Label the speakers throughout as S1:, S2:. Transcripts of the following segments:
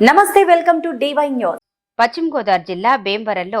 S1: నమస్తే welcome to DY news.
S2: పశ్చిమ గోదావరి జిల్లా భీమవరంలో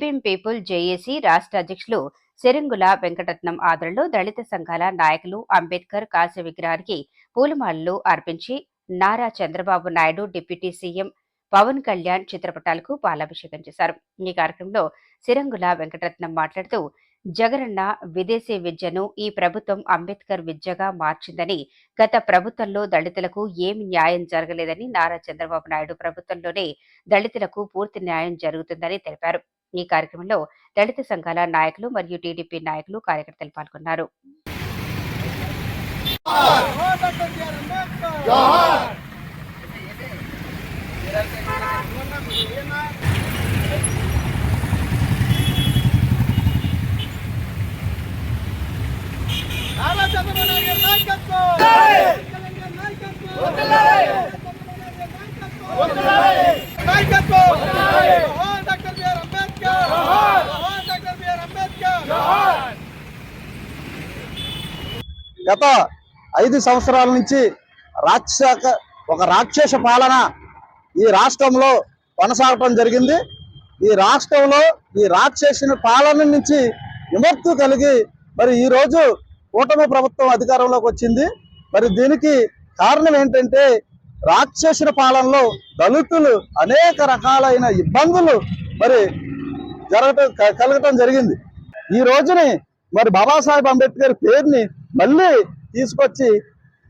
S2: భీమ్ పీపుల్ జేఏసీ రాష్ట్ర అధ్యక్షులు సెరింగుల వెంకటరత్నం ఆదరణలో దళిత సంఘాల నాయకులు అంబేద్కర్ కాశీ విగ్రహానికి పూలమాలలు అర్పించి నారా చంద్రబాబు నాయుడు డిప్యూటీ సీఎం పవన్ కళ్యాణ్ చిత్రపటాలకు పాలాభిషేకం చేశారు. ఈ కార్యక్రమంలో సిరంగుల వెంకటరత్నం మాట్లాడుతూ జగనన్న విదేశీ విద్యను ఈ ప్రభుత్వం అంబేద్కర్ విద్యగా మార్చిందని గత ప్రభుత్వంలో దళితులకు ఏమి న్యాయం జరగలేదని నారా చంద్రబాబు నాయుడు ప్రభుత్వంలోనే దళితులకు పూర్తి న్యాయం జరుగుతుందని తెలిపారు. ఈ కార్యక్రమంలో దళిత సంఘాల నాయకులు మరియు టీడీపీ నాయకులు కార్యకర్తలు పాల్గొన్నారు
S3: నారా చంద్రబాబు నాయుడు గారి నాయకత్వం తెలంగాణ నాయకత్వం నాయకత్వం జోహార్ డాక్టర్ బిఆర్ అంబేద్కర్ జోహార్ డాక్టర్ బిఆర్ అంబేద్కర్
S4: గత ఐదు సంవత్సరాల నుంచి రాక్ష ఒక రాక్షస పాలన ఈ రాష్ట్రంలో కొనసాగటం జరిగింది. ఈ రాష్ట్రంలో ఈ రాక్షసుని పాలన నుంచి విముక్తి కలిగి మరి ఈ రోజు కూటమి ప్రభుత్వం అధికారంలోకి వచ్చింది. మరి దీనికి కారణం ఏంటంటే రాక్షసుల పాలనలో దళితులు అనేక రకాలైన ఇబ్బందులు మరి జరగటం క- కలగటం జరిగింది. ఈ రోజుని మరి బాబాసాహెబ్ అంబేద్కర్ పేరుని మళ్ళీ తీసుకొచ్చి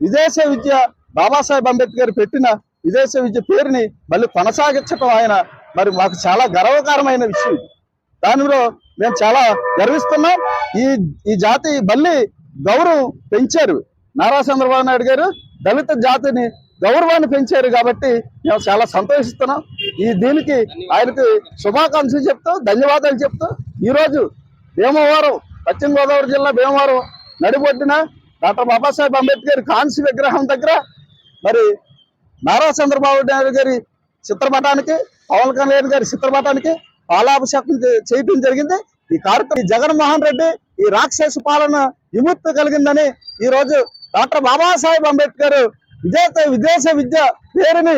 S4: విదేశ విద్య బాబాసాహెబ్ అంబేద్కర్ పెట్టిన విదేశ విద్య పేరుని మళ్ళీ కొనసాగించడం ఆయన మరి మాకు చాలా గర్వకారమైన విషయం దానిలో మేము చాలా గర్విస్తున్నాం. ఈ ఈ జాతి మళ్ళీ గౌరవం పెంచారు. నారా చంద్రబాబు నాయుడు గారు దళిత జాతిని గౌరవాన్ని పెంచారు కాబట్టి మేము చాలా సంతోషిస్తున్నాం. ఈ దీనికి ఆయనకి శుభాకాంక్షలు చెప్తూ ధన్యవాదాలు చెప్తూ ఈరోజు భీమవరం పశ్చిమ గోదావరి జిల్లా భీమవరం నడిబొడ్డిన డాక్టర్ బాబాసాహెబ్ అంబేద్కర్ కాంస్య విగ్రహం దగ్గర మరి నారా చంద్రబాబు నాయుడు గారి చిత్రపటానికి పవన్ కళ్యాణ్ గారి చిత్రపటానికి పాలాభిషేకం చే- చేయటం జరిగింది. ఈ కార్యక్రమం జగన్మోహన్ రెడ్డి ఈ రాక్షస పాలన విముక్తి కలిగిందని ఈ రోజు డాక్టర్ బాబాసాహెబ్ అంబేద్కర్ విదేశ విదేశ విద్య పేరుని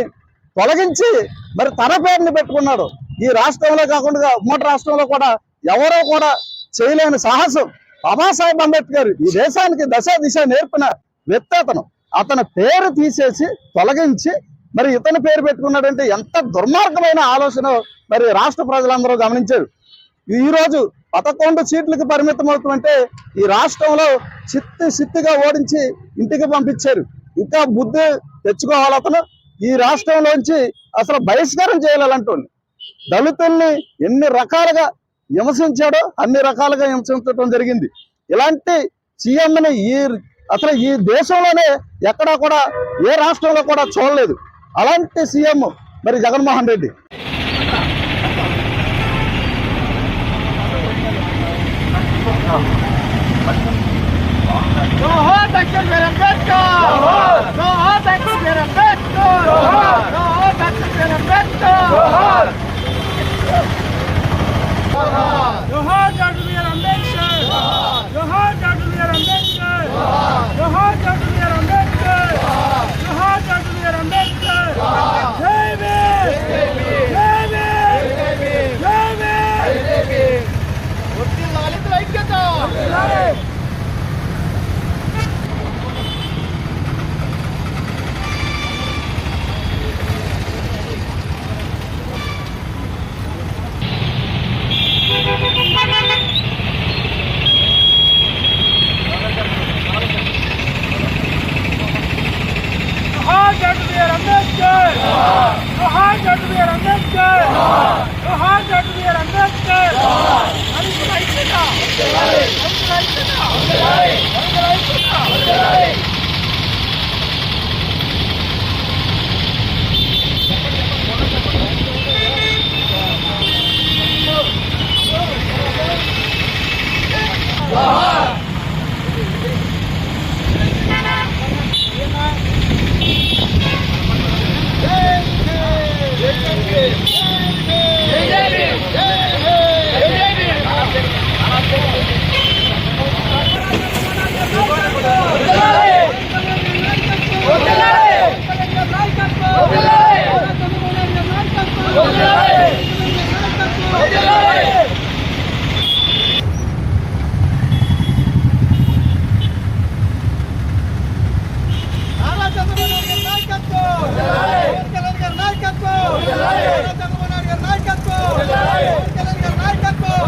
S4: తొలగించి మరి తన పేరుని పెట్టుకున్నాడు. ఈ రాష్ట్రంలో కాకుండా ఉమ్మడి రాష్ట్రంలో కూడా ఎవరో కూడా చేయలేని సాహసం బాబాసాహెబ్ అంబేద్కర్ ఈ దేశానికి దశ దిశ నేర్పిన వ్యక్తి అతను అతని పేరు తీసేసి తొలగించి మరి ఇతని పేరు పెట్టుకున్నాడంటే ఎంత దుర్మార్గమైన ఆలోచన మరి రాష్ట్ర ప్రజలందరూ గమనించారు. ఈ రోజు పదకొండు సీట్లకు పరిమితం అవుతుందంటే ఈ రాష్ట్రంలో చిత్తి సిత్తుగా ఓడించి ఇంటికి పంపించారు. ఇంకా బుద్ధి తెచ్చుకోవాలి అతను. ఈ రాష్ట్రంలోంచి అసలు బహిష్కారం చేయాలంటుంది. దళితుల్ని ఎన్ని రకాలుగా హింసించాడో అన్ని రకాలుగా హింసించడం జరిగింది. ఇలాంటి సీఎంని ఈ అసలు ఈ దేశంలోనే ఎక్కడా కూడా ఏ రాష్ట్రంలో కూడా చూడలేదు. అలాంటి సీఎం మరి జగన్మోహన్ రెడ్డి.
S3: జోహార్ డాక్టర్ బిఆర్ అంబేద్కర్ నాయకత్వం